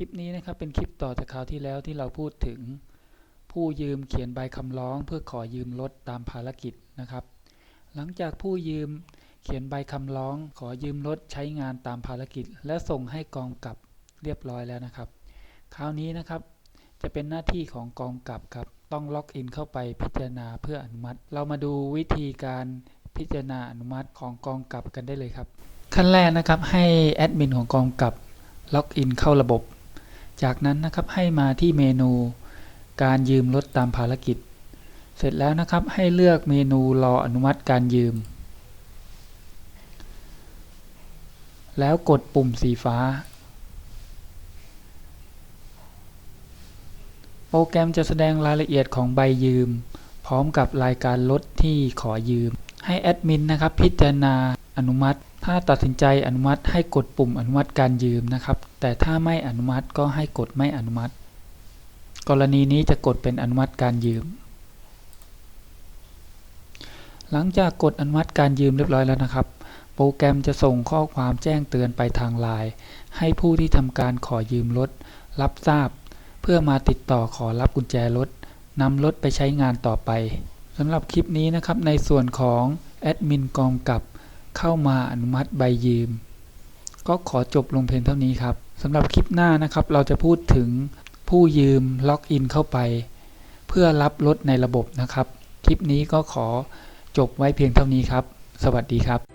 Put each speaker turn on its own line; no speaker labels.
ลิปนี้นะครับเป็นคลิปต่อจากคราวที่แล้วที่เราพูดถึง ผู้ยืมเขียนใบคำร้อง เพื่อขอยืมรถตามภารกิจนะครับ หลังจากผู้ยืมเขียนใบคำร้อง ขอยืมรถใช้งานตามภารกิจ และส่งให้กองกับเรียบร้อยแล้วนะครับ คราวนี้นะครับจะเป็นหน้าที่ของกองกับครับต้องล็อกอินเข้าไปพิจารณาเพื่ออนุมัติ เรามาดูวิธีการพิจารณาอนุมัติของกองกับกันได้เลยครับ ขั้นแรกนะครับให้แอดมินของกองกับล็อกอินเข้าระบบ จากนั้นนะครับให้มาที่เมนู การยืมรถตามภารกิจ เสร็จแล้วนะครับให้เลือกเมนูรออนุมัติการยืม แล้วกดปุ่มสีฟ้า โปรแกรมจะแสดงรายละเอียดของใบยืม พร้อมกับรายการรถที่ขอยืม ให้แอดมินนะครับพิจารณา อนุมัติ ถ้าตัดสินใจอนุมัติให้กดปุ่มอนุมัติการยืมนะครับ แต่ถ้าไม่อนุมัติก็ให้กดไม่อนุมัติ กรณีนี้จะกดเป็นอนุมัติการยืม หลังจากกดอนุมัติการยืมเรียบร้อยแล้วนะครับ โปรแกรมจะส่งข้อความแจ้งเตือนไปทางไลน์ให้ผู้ที่ทำการขอยืมรถรับทราบ เพื่อมาติดต่อขอรับกุญแจรถนำรถไปใช้งานต่อไปสำหรับคลิปนี้นะครับในส่วนของแอดมินกองกับ เข้ามาอนุมัติใบยืม ก็ขอจบลงเพียงเท่านี้ครับสำหรับคลิปหน้านะครับ เราจะพูดถึงผู้ยืมล็อกอินเข้าไป เพื่อรับรถในระบบนะครับ คลิปนี้ก็ขอจบไว้เพียงเท่านี้ครับ สวัสดีครับ